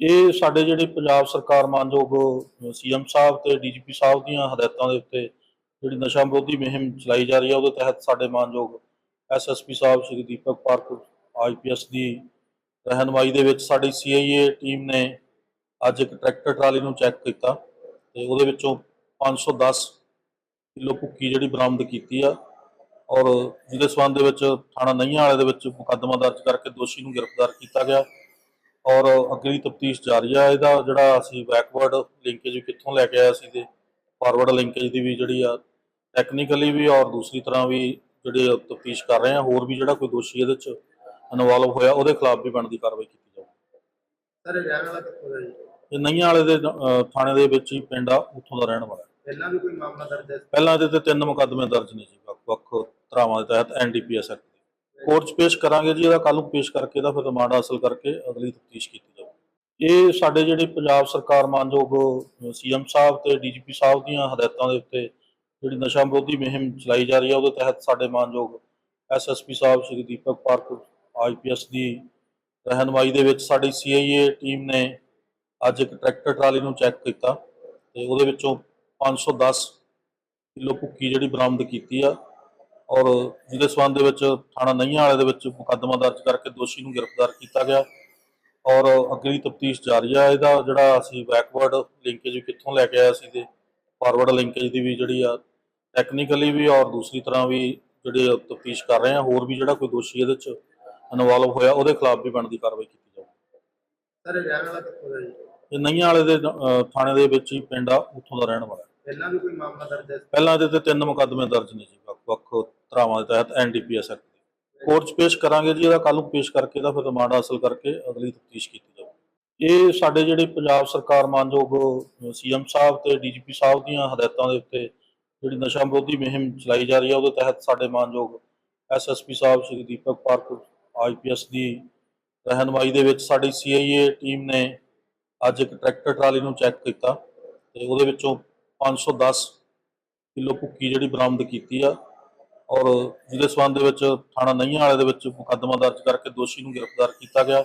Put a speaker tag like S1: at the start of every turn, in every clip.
S1: ਇਹ ਸਾਡੇ ਜਿਹੜੇ ਪੰਜਾਬ ਸਰਕਾਰ ਮਾਨਯੋਗ ਸੀਐਮ ਸਾਹਿਬ ਤੇ ਡੀਜੀਪੀ ਸਾਹਿਬ ਦੀਆਂ ਹਦਾਇਤਾਂ ਦੇ ਉੱਤੇ ਜਿਹੜੀ ਨਸ਼ਾ ਵਿਰੋਧੀ ਮੁਹਿੰਮ ਚਲਾਈ ਜਾ ਰਹੀ ਹੈ ਉਹਦੇ ਤਹਿਤ ਸਾਡੇ ਮਾਨਯੋਗ ਐਸਐਸਪੀ ਸਾਹਿਬ ਸ਼੍ਰੀ ਦੀਪਕ ਪਾਰਕ ਆਈਪੀਐਸ ਦੀ ਰਹਿਨਮਾਈ ਦੇ ਵਿੱਚ ਸਾਡੀ ਸੀਆਈਏ ਟੀਮ ਨੇ ਅੱਜ ਇੱਕ ਟਰੈਕਟਰ ਟਰਾਲੀ ਨੂੰ ਚੈੱਕ ਕੀਤਾ ਤੇ ਉਹਦੇ ਵਿੱਚੋਂ 510 ਕਿਲੋ ਭੁੱਕੀ ਜਿਹੜੀ ਬਰਾਮਦ ਕੀਤੀ ਆ ਔਰ ਜਿਹਦੇ ਸਬੰਧ ਦੇ ਵਿੱਚ ਥਾਣਾ ਨਈਆਂ ਵਾਲੇ ਦੇ ਵਿੱਚ ਮੁਕੱਦਮਾ ਦਰਜ ਕਰਕੇ ਦੋਸ਼ੀ ਨੂੰ ਗ੍ਰਿਫਤਾਰ ਕੀਤਾ ਗਿਆ। ਔਰ ਅਗਲੀ ਤਫਤੀਸ਼ ਜਾਰੀ ਆ ਇਹਦਾ ਜਿਹੜਾ ਅਸੀਂ ਬੈਕਵਰਡ ਲਿੰਕੇਜ ਕਿੱਥੋਂ ਲੈ ਕੇ ਆਇਆ ਸੀ ਤੇ ਫਾਰਵਰਡ ਲਿੰਕੇਜ ਦੀ ਵੀ ਜਿਹੜੀ ਆ ਟੈਕਨੀਕਲੀ ਵੀ ਔਰ ਦੂਸਰੀ ਤਰ੍ਹਾਂ ਵੀ ਜਿਹੜੇ ਤਫਤੀਸ਼ ਕਰ ਰਹੇ ਆ ਹੋਰ ਵੀ ਜਿਹੜਾ ਕੋਈ ਦੋਸ਼ੀ ਇਹਦੇ ਚ ਇਨਵੋਲਵ ਹੋਇਆ ਉਹਦੇ ਖਿਲਾਫ ਵੀ ਬਣਦੀ ਕਾਰਵਾਈ ਕੀਤੀ ਜਾਊਗੀ
S2: ਸਰ ਇਹ ਰਹਿਣ ਵਾਲਾ ਕਿੱਥੋਂ ਦਾ ਜੀ?
S1: ਇਹ ਨਈਆਂ ਵਾਲੇ ਦੇ ਥਾਣੇ ਦੇ ਵਿੱਚ ਹੀ ਪਿੰਡ ਆ ਉੱਥੋਂ ਦਾ ਰਹਿਣ ਵਾਲਾ।
S2: ਪਹਿਲਾਂ ਵੀ ਕੋਈ ਮਾਮਲਾ ਦਰਜ ਹੈ?
S1: ਪਹਿਲਾਂ ਇਹਦੇ ਤੇ ਤਿੰਨ ਮੁਕੱਦਮੇ ਦਰਜ ਨੇ ਜੀ ਵੱਖ ਵੱਖ ਧਾਰਾਵਾਂ ਦੇ ਤਹਿਤ ਐਨਡੀਪੀਐਸ ਐਕਟ ਕੋਰਟ 'ਚ ਪੇਸ਼ ਕਰਾਂਗੇ ਜੀ, ਇਹਦਾ ਕੱਲ ਨੂੰ ਪੇਸ਼ ਕਰਕੇ ਇਹਦਾ ਫਿਰ ਰਿਮਾਂਡ ਹਾਸਲ ਕਰਕੇ ਅਗਲੀ ਤਫਤੀਸ਼ ਕੀਤੀ ਜਾਊਗੀ ਇਹ ਸਾਡੇ ਜਿਹੜੇ ਪੰਜਾਬ ਸਰਕਾਰ ਮਾਨਯੋਗ ਸੀਐਮ ਸਾਹਿਬ ਤੇ ਡੀਜੀਪੀ ਸਾਹਿਬ ਦੀਆਂ ਹਦਾਇਤਾਂ ਦੇ ਉੱਤੇ ਜਿਹੜੀ ਨਸ਼ਾ ਵਿਰੋਧੀ ਮੁਹਿੰਮ ਚਲਾਈ ਜਾ ਰਹੀ ਹੈ ਉਹਦੇ ਤਹਿਤ ਸਾਡੇ ਮਾਨਯੋਗ ਐਸਐਸਪੀ ਸਾਹਿਬ ਸ਼੍ਰੀ ਦੀਪਕ ਪਾਰਕ ਆਈਪੀਐਸ ਦੀ ਰਹਿਨਮਾਈ ਦੇ ਵਿੱਚ ਸਾਡੀ ਸੀਆਈਏ ਟੀਮ ਨੇ ਅੱਜ ਇੱਕ ਟਰੈਕਟਰ ਟਰਾਲੀ ਨੂੰ ਚੈੱਕ ਕੀਤਾ ਤੇ ਉਹਦੇ ਵਿੱਚੋਂ 510 ਕਿਲੋ ਭੁੱਕੀ ਜਿਹੜੀ ਬਰਾਮਦ ਕੀਤੀ ਆ। ਔਰ ਜਿਹਦੇ ਸਬੰਧ ਦੇ ਵਿੱਚ ਥਾਣਾ ਨਈਆਂ ਵਾਲੇ ਦੇ ਵਿੱਚ ਮੁਕੱਦਮਾ ਦਰਜ ਕਰਕੇ ਦੋਸ਼ੀ ਨੂੰ ਗ੍ਰਿਫਤਾਰ ਕੀਤਾ ਗਿਆ। ਔਰ ਅਗਲੀ ਤਫਤੀਸ਼ ਜਾਰੀ ਆ ਇਹਦਾ ਜਿਹੜਾ ਅਸੀਂ ਬੈਕਵਰਡ ਲਿੰਕੇਜ ਕਿੱਥੋਂ ਲੈ ਕੇ ਆਇਆ ਸੀ ਤੇ ਫਾਰਵਰਡ ਲਿੰਕੇਜ ਦੀ ਵੀ ਜਿਹੜੀ ਆ ਟੈਕਨੀਕਲੀ ਵੀ ਔਰ ਦੂਸਰੀ ਤਰ੍ਹਾਂ ਵੀ ਜਿਹੜੇ ਤਫਤੀਸ਼ ਕਰ ਰਹੇ ਆ ਹੋਰ ਵੀ ਜਿਹੜਾ ਕੋਈ ਦੋਸ਼ੀ ਇਹਦੇ ਚ ਇਨਵੋਲਵ ਹੋਇਆ ਉਹਦੇ ਖਿਲਾਫ ਵੀ ਬਣਦੀ ਕਾਰਵਾਈ ਕੀਤੀ ਜਾਊਗੀ
S2: ਸਰ ਇਹ ਰਹਿਣ ਵਾਲਾ ਕਿੱਥੋਂ ਦਾ ਜੀ?
S1: ਇਹ ਨਈਆਂ ਵਾਲੇ ਦੇ ਥਾਣੇ ਦੇ ਵਿੱਚ ਹੀ ਪਿੰਡ ਆ ਉੱਥੋਂ ਦਾ ਰਹਿਣ ਵਾਲਾ।
S2: ਪਹਿਲਾਂ ਵੀ ਕੋਈ ਮਾਮਲਾ ਦਰਜ ਹੈ?
S1: ਪਹਿਲਾਂ ਇਹਦੇ ਤੇ ਤਿੰਨ ਮੁਕੱਦਮੇ ਦਰਜ ਨੇ ਜੀ ਵੱਖ ਵੱਖ ਧਾਰਾਵਾਂ ਦੇ ਤਹਿਤ ਐਨਡੀਪੀਐਸ ਐਕਟ ਦੇ ਕੋਰਟ 'ਚ ਪੇਸ਼ ਕਰਾਂਗੇ ਜੀ, ਇਹਦਾ ਕੱਲ ਨੂੰ ਪੇਸ਼ ਕਰਕੇ ਇਹਦਾ ਫਿਰ ਰਿਮਾਂਡ ਹਾਸਲ ਕਰਕੇ ਅਗਲੀ ਤਫਤੀਸ਼ ਕੀਤੀ ਜਾਊਗੀ। ਇਹ ਸਾਡੇ ਜਿਹੜੇ ਪੰਜਾਬ ਸਰਕਾਰ ਮਾਨਯੋਗ ਸੀਐਮ ਸਾਹਿਬ ਤੇ ਡੀਜੀਪੀ ਸਾਹਿਬ ਦੀਆਂ ਹਦਾਇਤਾਂ ਦੇ ਉੱਤੇ ਜਿਹੜੀ ਨਸ਼ਾ ਵਿਰੋਧੀ ਮੁਹਿੰਮ ਚਲਾਈ ਜਾ ਰਹੀ ਹੈ, ਉਹਦੇ ਤਹਿਤ ਸਾਡੇ ਮਾਨਯੋਗ ਐਸਐਸਪੀ ਸਾਹਿਬ ਸ਼੍ਰੀ ਦੀਪਕ ਪਾਰਕ ਆਈਪੀਐਸ ਦੀ ਰਹਿਨਮਾਈ ਦੇ ਵਿੱਚ ਸਾਡੀ ਸੀਆਈਏ ਟੀਮ ਨੇ ਅੱਜ ਇੱਕ ਟਰੈਕਟਰ ਟਰਾਲੀ ਨੂੰ ਚੈੱਕ ਕੀਤਾ ਤੇ ਉਹਦੇ ਵਿੱਚੋਂ 510 ਕਿਲੋ ਭੁੱਕੀ ਜਿਹੜੀ ਬਰਾਮਦ ਕੀਤੀ ਆ। ਔਰ ਜਿਹਦੇ ਸਬੰਧ ਦੇ ਵਿੱਚ ਥਾਣਾ ਨਈਆਂ ਵਾਲੇ ਦੇ ਵਿੱਚ ਮੁਕੱਦਮਾ ਦਰਜ ਕਰਕੇ ਦੋਸ਼ੀ ਨੂੰ ਗ੍ਰਿਫਤਾਰ ਕੀਤਾ ਗਿਆ।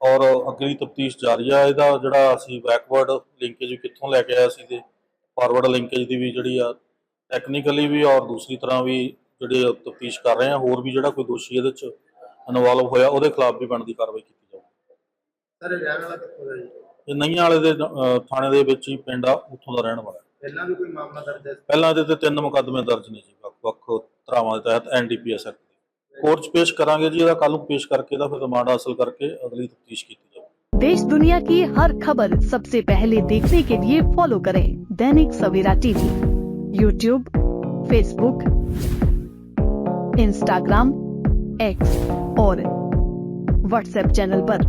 S1: ਔਰ ਅਗਲੀ ਤਫਤੀਸ਼ ਜਾਰੀ ਆ ਇਹਦਾ ਜਿਹੜਾ ਅਸੀਂ ਬੈਕਵਰਡ ਲਿੰਕੇਜ ਕਿੱਥੋਂ ਲੈ ਕੇ ਆਇਆ ਸੀ ਤੇ ਫਾਰਵਰਡ ਲਿੰਕੇਜ ਦੀ ਵੀ ਜਿਹੜੀ ਆ ਟੈਕਨੀਕਲੀ ਵੀ ਔਰ ਦੂਸਰੀ ਤਰ੍ਹਾਂ ਵੀ ਜਿਹੜੇ ਤਫਤੀਸ਼ ਕਰ ਰਹੇ ਆ ਹੋਰ ਵੀ ਜਿਹੜਾ ਕੋਈ ਦੋਸ਼ੀ ਇਹਦੇ ਚ ਇਨਵੋਲਵ ਹੋਇਆ ਉਹਦੇ ਖਿਲਾਫ ਵੀ ਬਣਦੀ ਕਾਰਵਾਈ ਕੀਤੀ ਜਾਊਗੀ
S2: ਸਰ ਇਹ ਰਹਿਣ ਵਾਲਾ ਕਿੱਥੋਂ ਦਾ ਜੀ?
S1: ਇਹ ਨਈਆਂ ਵਾਲੇ ਦੇ ਥਾਣੇ ਦੇ ਵਿੱਚ ਹੀ ਪਿੰਡ ਆ ਉੱਥੋਂ ਦਾ ਰਹਿਣ ਵਾਲਾ।
S2: ਪਹਿਲਾਂ ਵੀ ਕੋਈ ਮਾਮਲਾ ਦਰਜ ਹੈ?
S1: ਪਹਿਲਾਂ ਇਹਦੇ ਤੇ ਤਿੰਨ ਮੁਕੱਦਮੇ ਦਰਜ ਨੇ ਜੀ ਵੱਖ ਵੱਖ ਧਾਰਾਵਾਂ ਦੇ ਤਹਿਤ ਐਨਡੀਪੀਐਸ ਐਕਟ ਦੇ ਕੋਰਟ 'ਚ ਪੇਸ਼ ਕਰਾਂਗੇ ਜੀ ਇਹਦਾ ਕੱਲ ਨੂੰ ਪੇਸ਼ ਕਰਕੇ ਇਹਦਾ ਫਿਰ ਰਿਮਾਂਡ ਹਾਸਲ ਕਰਕੇ ਅਗਲੀ ਤਫਤੀਸ਼ ਕੀਤੀ ਜਾਊਗੀ
S3: देश दुनिया की हर खबर सबसे पहले देखने के लिए फॉलो करें Dainik Savera TV YouTube Facebook Instagram X और व्हाट्सएप चैनल पर।